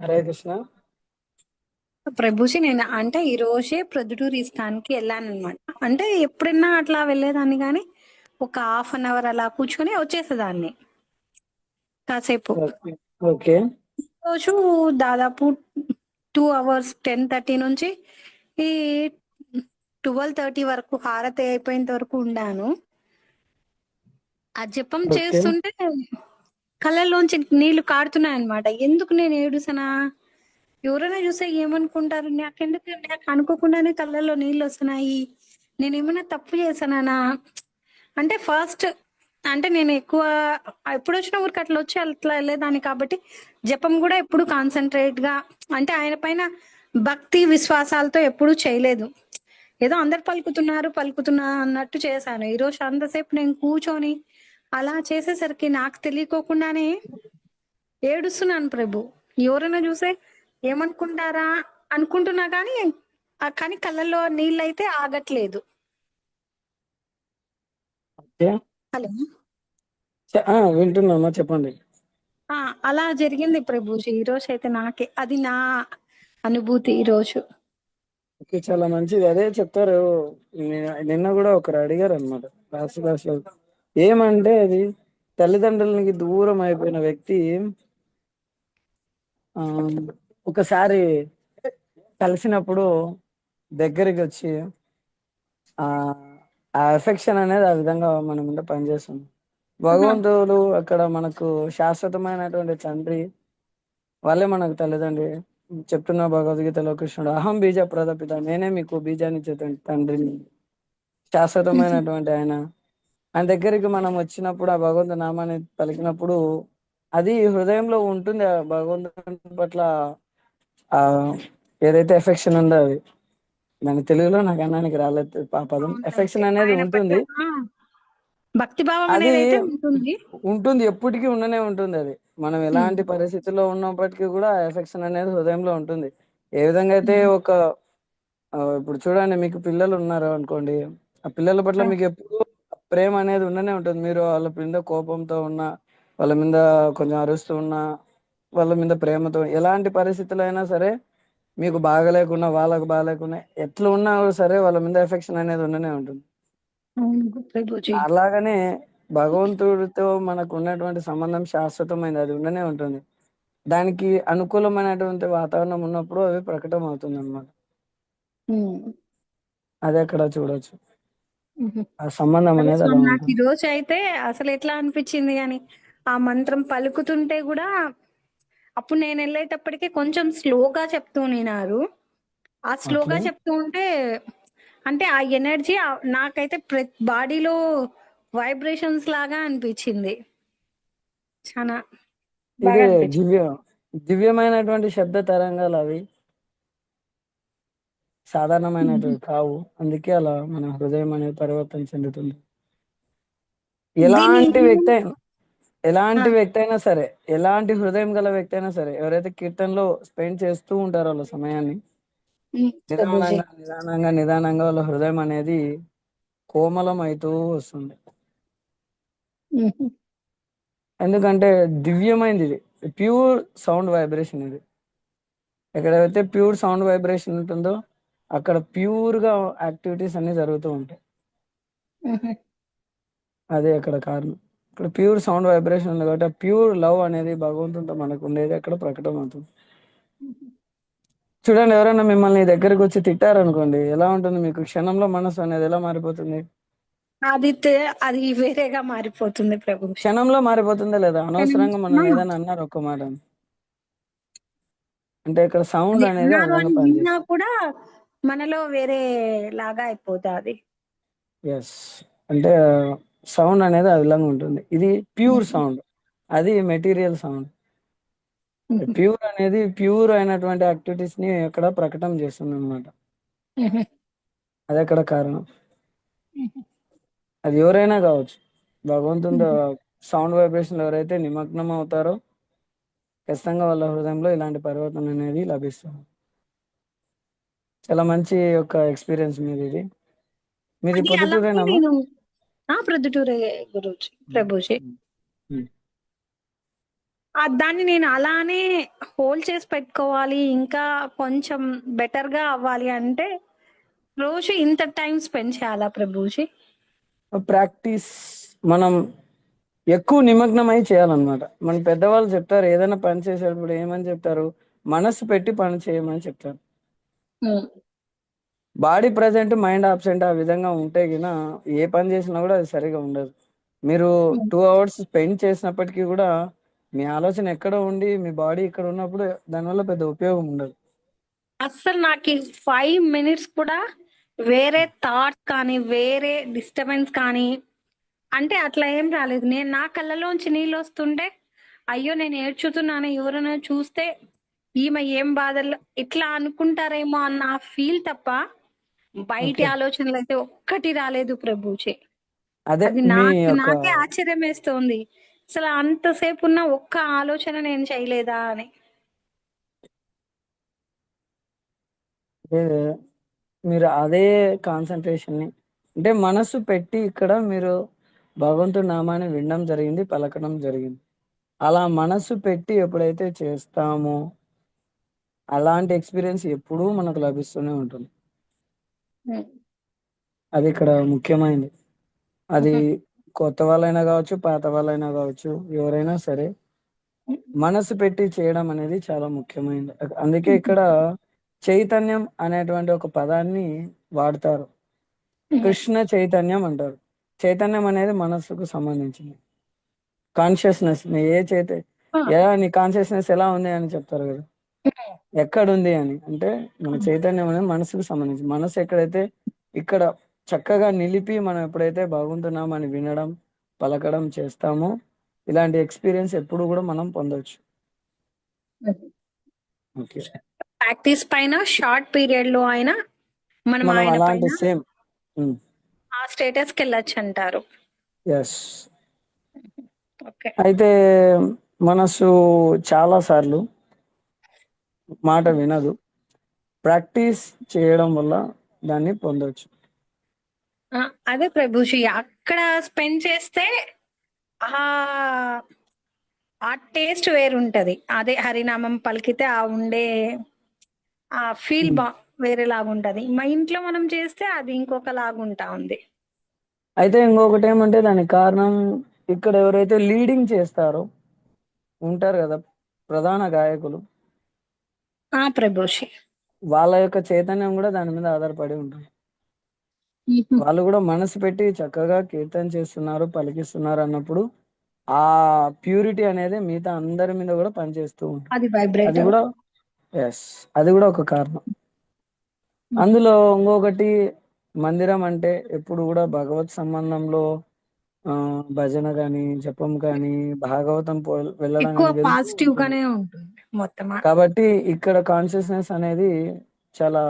హరే కృష్ణ. ప్రభుజీ నేను అంటే ఈ రోజే ప్రొద్దుటూరు ఇస్తానికి వెళ్ళాను అనమాట అంటే ఎప్పుడైనా అట్లా వెళ్ళేదాన్ని కానీ ఒక హాఫ్ అన్ అవర్ అలా కూర్చొని వచ్చేసేదాన్ని. కాసేపు. ఓకే రోజు దాదాపు టూ అవర్స్ టెన్ థర్టీ నుంచి ఈ ట్వెల్వ్ థర్టీ వరకు హారతి అయిపోయేంత వరకు ఉండాను. ఆ జపం చేస్తుంటే కళ్ళల్లోంచి నీళ్ళు కారుతున్నాయి అనమాట ఎందుకు నేను ఏడుసనా? ఎవరైనా చూస్తే ఏమనుకుంటారు? నాకెందుకు నాకు అనుకోకుండానే కళ్ళల్లో నీళ్ళు వస్తున్నాయి. నేను ఏమైనా తప్పు చేశానా అంటే ఫస్ట్ అంటే నేను ఎక్కువ ఎప్పుడు వచ్చిన ఊరికి అట్లా వచ్చి అట్లా వెళ్ళేదాన్ని కాబట్టి జపం కూడా ఎప్పుడు కాన్సన్ట్రేట్గా అంటే ఆయన పైన భక్తి విశ్వాసాలతో ఎప్పుడు చేయలేదు. ఏదో అందరు పలుకుతున్నారు పలుకుతున్నా అన్నట్టు చేశాను. ఈ రోజు అంతసేపు నేను కూర్చొని అలా చేసేసరికి నాకు తెలియకోకుండానే ఏడుస్తున్నాను ప్రభు. ఎవరైనా చూసే ఏమనుకుంటారా అనుకుంటున్నా కానీ కానీ కళ్ళల్లో నీళ్ళు అయితే ఆగట్లేదు హలో. వింటున్నామా చెప్పండి. ఆ అలా జరిగింది ప్రభుజీ ఈ రోజు అయితే నాకే అది నా అనుభూతి ఈ రోజు. చాలా మంచిది. అదే చెప్తారు. నిన్న కూడా ఒకరు అడిగారు అనమాట క్లాస్ క్లాస్లో ఏమంటే అది తల్లిదండ్రులకి దూరం అయిపోయిన వ్యక్తి ఆ ఒకసారి కలిసినప్పుడు దగ్గరికి వచ్చి ఆ ఆ ఎఫెక్షన్ అనేది ఆ విధంగా మన మీద పనిచేస్తుంది. భగవంతుడు అక్కడ మనకు శాశ్వతమైనటువంటి తండ్రి వాళ్ళే మనకు తల్లిదండ్రి. చెప్తున్న భగవద్గీతలో కృష్ణుడు అహం బీజ ప్రదపిత నేనే మీకు బీజాన్ని తండ్రిని. శాశ్వతమైనటువంటి ఆయన. ఆయన దగ్గరికి మనం వచ్చినప్పుడు ఆ భగవంతు నామాన్ని పలికినప్పుడు అది హృదయంలో ఉంటుంది ఆ భగవంతుని పట్ల ఆ ఏదైతే ఎఫెక్షన్ ఉందో అది. దాని తెలుగులో నాకు అన్నానికి రాలేదు ఆ పదం. ఎఫెక్షన్. అనేది ఉంటుంది. భక్తి భావం ఉంటుంది. ఎప్పటికీ ఉండనే ఉంటుంది అది. మనం ఎలాంటి పరిస్థితుల్లో ఉన్నప్పటికీ కూడా ఎఫెక్షన్ అనేది హృదయంలో ఉంటుంది. ఏ విధంగా అయితే ఒక ఇప్పుడు చూడండి మీకు పిల్లలు ఉన్నారు అనుకోండి. ఆ పిల్లల పట్ల మీకు ఎప్పుడు ప్రేమ అనేది ఉండనే ఉంటుంది. మీరు వాళ్ళ మీద కోపంతో ఉన్నా వాళ్ళ మీద కొంచెం అరుస్తూ ఉన్నా వాళ్ళ మీద ప్రేమతో ఎలాంటి పరిస్థితులు అయినా సరే మీకు బాగలేకున్నా వాళ్ళకు బాగలేకున్నా ఎట్లా ఉన్నా సరే వాళ్ళ మీద ఎఫెక్షన్ అనేది ఉండనే ఉంటుంది. అలాగనే భగవంతుడితో మనకు ఉన్నటువంటి సంబంధం శాశ్వతమైనది అది ఉండనే ఉంటుంది. దానికి అనుకూలమైనటువంటి వాతావరణం ఉన్నప్పుడు అవి ప్రకటన అవుతుంది అనమాట. అది అక్కడ చూడొచ్చు. ఆ సంబంధం అనేది అలా నాకు ఉంటుంది. ఈ రోజు అయితే అసలు ఎట్లా అనిపించింది కానీ ఆ మంత్రం పలుకుతుంటే కూడా అప్పుడు నేను వెళ్ళేటప్పటికి కొంచెం స్లోగా చెప్తూ ఉన్నారు. ఆ స్లోగా ఓకే. చెప్తూ ఉంటే అంటే ఆ ఎనర్జీ నాకైతే ప్రతి బాడీలో వైబ్రేషన్స్ లాగా అనిపించింది. చాలా ఇది బాగా అనిపించింది. దివ్య దివ్యమైనటువంటి శబ్ద తరంగాలు అవి. సాధారణమైనటువంటి కావు. అందుకే అలా మన హృదయం అనేది పరివర్తన చెందుతుంది. ఎలాంటి వ్యక్తి అయినా ఎలాంటి వ్యక్తి అయినా సరే ఎలాంటి హృదయం గల వ్యక్తి అయినా సరే ఎవరైతే కీర్తనలో స్పెండ్ చేస్తూ ఉంటారో వాళ్ళ సమయాన్ని నిదానంగా నిదానంగా నిదానంగా వాళ్ళ హృదయం అనేది కోమలం అవుతూ వస్తుంది. ఎందుకంటే దివ్యమైనది ఇది. ప్యూర్ సౌండ్ వైబ్రేషన్ ఇది. ఎక్కడైతే ప్యూర్ సౌండ్ వైబ్రేషన్ ఉంటుందో అక్కడ ప్యూర్గా యాక్టివిటీస్ అన్ని జరుగుతూ ఉంటాయి. అదే అక్కడ కారణం. ఇక్కడ ప్యూర్ సౌండ్ వైబ్రేషన్ ఉంది కాబట్టి ప్యూర్ లవ్ అనేది భగవంతునితో మనకు ఉండేది అక్కడ ప్రకటన అవుతుంది. చూడండి ఎవరైనా మిమ్మల్ని దగ్గరకు వచ్చి తిట్టారనుకోండి ఎలా ఉంటుంది మీకు? క్షణంలో మనసు అనేది ఎలా మారిపోతుంది? అది అది వేరేగా మారిపోతుంది ప్రభు. క్షణంలో మారిపోతుందా లేదా? అనవసరంగా మనం ఆ, ఏదైనా అన్నారు ఒక్క మాట. అంటే ఇక్కడ సౌండ్ అనేది ఆ కూడా మనలో వేరే లాగా అయిపోతుంది. ఎస్ అంటే సౌండ్ అనేది విధంగా ఉంటుంది. ఇది ప్యూర్ సౌండ్ అది మెటీరియల్ సౌండ్ ప్యూర్ అనేది ప్యూర్ అయినటువంటి యాక్టివిటీస్ని అక్కడ ప్రకటన చేస్తుంది అనమాట అది అక్కడ కారణం? అది ఎవరైనా కావచ్చు. భగవంతుని సౌండ్ వైబ్రేషన్ ఎవరైతే నిమగ్నం అవుతారో ఖచ్చితంగా వాళ్ళ హృదయంలో ఇలాంటి పరివర్తన అనేది లభిస్తుంది. చాలా మంచి ఒక ఎక్స్పీరియన్స్ మీది ఇది. మీది అది అలాగే పొద్దుటూరేనమ్మా నేను ఆ ప్రొద్దుటూరే గురుజీ ప్రభుజీ. ఆ దాన్ని నేను అలానే హోల్డ్ చేసి పెట్టుకోవాలి ఇంకా కొంచెం బెటర్గా అవ్వాలి అంటే రోజు ఇంత టైం స్పెండ్ చేయాలా ప్రభుజీ? ప్రాక్టీస్ మనం ఎక్కువ నిమగ్నమై చేయాలన్నమాట. మన పెద్దవాళ్ళు చెప్తారు ఏదైనా పని చేసేటప్పుడు ఏమని చెప్తారు? మనసు పెట్టి పని చేయమని చెప్తారు. బాడీ ప్రజెంట్ మైండ్ ఆబ్సెంట్ ఆ విధంగా ఉంటే గిన ఏ పని చేసినా కూడా అది సరిగా ఉండదు. మీరు టూ అవర్స్ స్పెండ్ చేసినప్పటికీ కూడా మీ ఆలోచన ఎక్కడ ఉండి మీ బాడీ ఇక్కడ ఉన్నప్పుడు దానివల్ల పెద్ద ఉపయోగం ఉండదు. అస్సలు నాకు ఫైవ్ మినిట్స్ కూడా వేరే థాట్స్ కానీ వేరే డిస్టర్బెన్స్ కానీ అంటే అట్లా ఏం రాలేదు. నేను నా కళ్ళలోంచి నీళ్ళు వస్తుంటే అయ్యో నేను ఏడ్చుతున్నాను ఎవరైనా చూస్తే ఈమె ఏం బాధలు? ఇట్లా అనుకుంటారేమో అన్న ఫీల్ తప్ప బయటి. ఆలోచనలు అయితే ఒక్కటి రాలేదు ప్రభుజీ. అదే నాకు ఆశ్చర్యం వేస్తోంది. అసలు అంతసేపు ఉన్న ఒక్క ఆలోచన నేను చేయలేదా అని. మీరు అదే కాన్సన్ట్రేషన్ని. అంటే మనసు పెట్టి ఇక్కడ మీరు భగవంతుడి నామాన్ని వినడం జరిగింది పలకడం జరిగింది. అలా మనసు పెట్టి ఎప్పుడైతే చేస్తామో అలాంటి ఎక్స్పీరియన్స్ ఎప్పుడూ మనకు లభిస్తూనే ఉంటుంది. అది ఇక్కడ ముఖ్యమైనది అది కొత్త వాళ్ళైనా కావచ్చు పాత వాళ్ళైనా కావచ్చు ఎవరైనా సరే మనసు పెట్టి చేయడం అనేది చాలా ముఖ్యమైనది అందుకే ఇక్కడ చైతన్యం అనేటువంటి ఒక పదాన్ని వాడతారు. కృష్ణ చైతన్యం అంటారు. చైతన్యం అనేది మనస్సుకు సంబంధించింది. కాన్షియస్నెస్. నీ ఏ చైత ఎలా నీ కాన్షియస్నెస్ ఎలా ఉంది అని చెప్తారు కదా. ఎక్కడుంది అని. అంటే మన చైతన్యం అనేది మనసుకు సంబంధించి. మనసు ఎక్కడైతే ఇక్కడ చక్కగా నిలిపి మనం ఎప్పుడైతే బాగుంటున్నామని వినడం పలకడం చేస్తామో ఇలాంటి ఎక్స్పీరియన్స్ ఎప్పుడు కూడా మనం పొందొచ్చు. ప్రాక్టీస్ పైన షార్ట్ పీరియడ్లో అయినా మనం అలాంటి సేమ్. ఆ స్టేటస్కి వెళ్ళొచ్చు అంటారు. ఎస్ అయితే మనసు చాలా సార్లు మాట వినదు. ప్రాక్టీస్ చేయడం వల్ల దాన్ని పొందొచ్చు. ఆ, అదే ప్రభుజీ అక్కడ స్పెండ్ చేస్తే ఆ ఆ టేస్ట్ వేరుంటది. అదే హరినామం పలికితే ఆ ఉండే ఆ ఫీల్ బా వేరేలాగా ఉంటది మా ఇంట్లో మనం చేస్తే అది ఇంకొక లాగా ఉంటా ఉంది. అయితే ఇంకొకటి ఏమంటే దానికి కారణం ఇక్కడ ఎవరైతే లీడింగ్ చేస్తారో ఉంటారు కదా ప్రధాన గాయకులు. ఆ ప్రభుజీ వాళ్ళ యొక్క చైతన్యం కూడా దాని మీద ఆధారపడి ఉంటుంది. వాళ్ళు కూడా మనసు పెట్టి చక్కగా కీర్తన చేస్తున్నారు పలికిస్తున్నారు అన్నప్పుడు ఆ ప్యూరిటీ అనేది మిగతా అందరి మీద కూడా పనిచేస్తూ ఉంటుంది. అది కూడా ఎస్ అది కూడా ఒక కారణం. అందులో ఇంకొకటి మందిరం అంటే ఎప్పుడు కూడా భగవత్ సంబంధంలో ఆ భజన గాని జపం కానీ భాగవతం పో వెళ్ళడం ఎక్కువ గాని వెళ్తూ పాజిటివ్ ఉంటుంది. గానే ఉంటుంది మొత్తం కాబట్టి ఇక్కడ కాన్షియస్నెస్ అనేది చాలా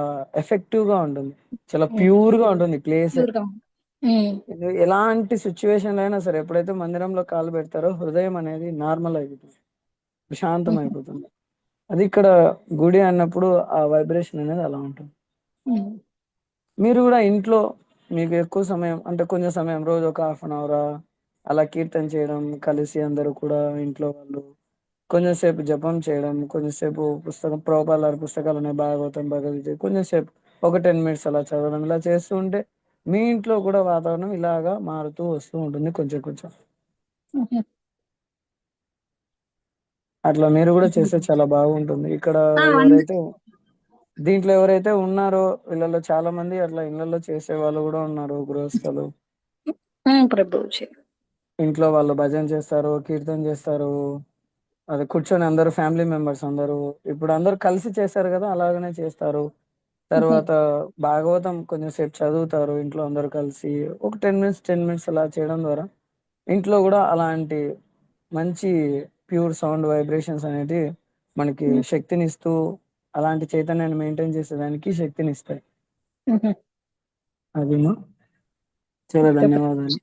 ఎఫెక్టివ్గా ఉంటుంది చాలా ప్యూర్గా ఉంటుంది ప్లేస్గా. ఉమ్. ఎలాంటి సిచ్యువేషన్ అయినా సరే ఎప్పుడైతే మందిరంలో కాలు పెడతారో హృదయం అనేది నార్మల్ అయిపోతుంది ప్రశాంతం అయిపోతుంది అది ఇక్కడ గుడి అన్నప్పుడు ఆ వైబ్రేషన్ అనేది అలా ఉంటుంది ఉమ్. మీరు కూడా ఇంట్లో మీకు ఎక్కువ సమయం అంటే కొంచెం సమయం రోజు ఒక హాఫ్ అన్ అవర్ అలా కీర్తన చేయడం కలిసి అందరూ కూడా ఇంట్లో వాళ్ళు కొంచెం సేపు జపం చేయడం కొంచెం సేపు పుస్తకం ప్రోపాల పుస్తకాలు ఉన్నాయి భాగవతం భగవద్గీత కొంచెం సేపు ఒక టెన్ మినిట్స్ అలా చదవడం ఇలా చేస్తూ ఉంటే మీ ఇంట్లో కూడా వాతావరణం ఇలాగా మారుతూ వస్తూ ఉంటుంది కొంచెం కొంచెం. అట్లా మీరు కూడా చేస్తే చాలా బాగుంటుంది. ఇక్కడ ఎవరైతే దీంట్లో ఎవరైతే ఉన్నారో వీళ్ళలో చాలా మంది అట్లా ఇళ్ళలో చేసే వాళ్ళు కూడా ఉన్నారు గృహస్థులు. ఇంట్లో వాళ్ళు భజన చేస్తారు కీర్తన చేస్తారు. అది కూర్చొని అందరూ ఫ్యామిలీ మెంబర్స్ అందరూ. ఇప్పుడు అందరూ కలిసి చేస్తారు కదా అలాగనే చేస్తారు. తర్వాత భాగవతం కొంచెం సేపు చదువుతారు ఇంట్లో అందరూ కలిసి. ఒక టెన్ మినిట్స్ టెన్ మినిట్స్ అలా చేయడం ద్వారా ఇంట్లో కూడా అలాంటి మంచి ప్యూర్ సౌండ్ వైబ్రేషన్స్ అనేటివి మనకి శక్తిని ఇస్తూ అలాంటి చైతన్యాన్ని మెయింటైన్ చేసేదానికి శక్తిని ఇస్తాయి చాలా ధన్యవాదాలు.